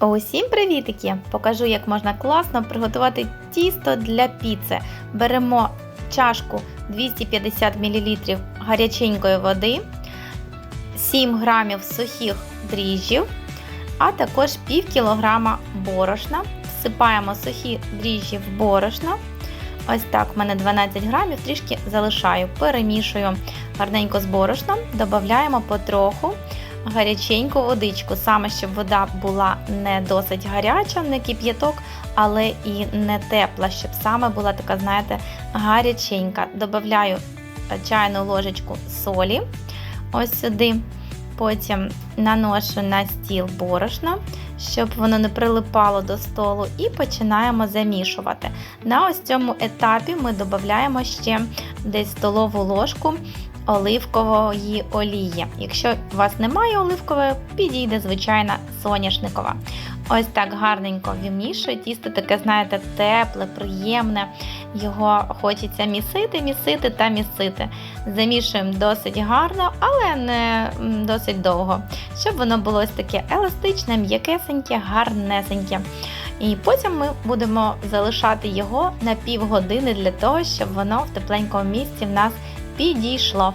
Усім привітики! Покажу, як можна класно приготувати тісто для піци. Беремо чашку 250 мл гаряченької води, 7 грамів сухих дріжджів, а також пів кілограма борошна. Всипаємо сухі дріжджі в борошно. Ось так, в мене 12 грамів, трішки залишаю, перемішую гарненько з борошном, додаємо потроху гаряченьку водичку, саме щоб вода була не досить гаряча, не кип'яток, але і не тепла, щоб саме була така, знаєте, гаряченька. Добавляю чайну ложечку солі ось сюди. Потім наношу на стіл борошно, щоб воно не прилипало до столу, і починаємо замішувати. На ось цьому етапі ми додаємо ще десь столову ложку оливкової олії. Якщо у вас немає оливкової, підійде звичайна соняшникова. Ось так гарненько вимішую. Тісто таке, знаєте, тепле, приємне. Його хочеться місити, місити та місити. Замішуємо досить гарно, але не досить довго, щоб воно було ось таке еластичне, м'якесеньке, гарнесеньке. І потім ми будемо залишати його на півгодини для того, щоб воно в тепленькому місці в нас підійшло.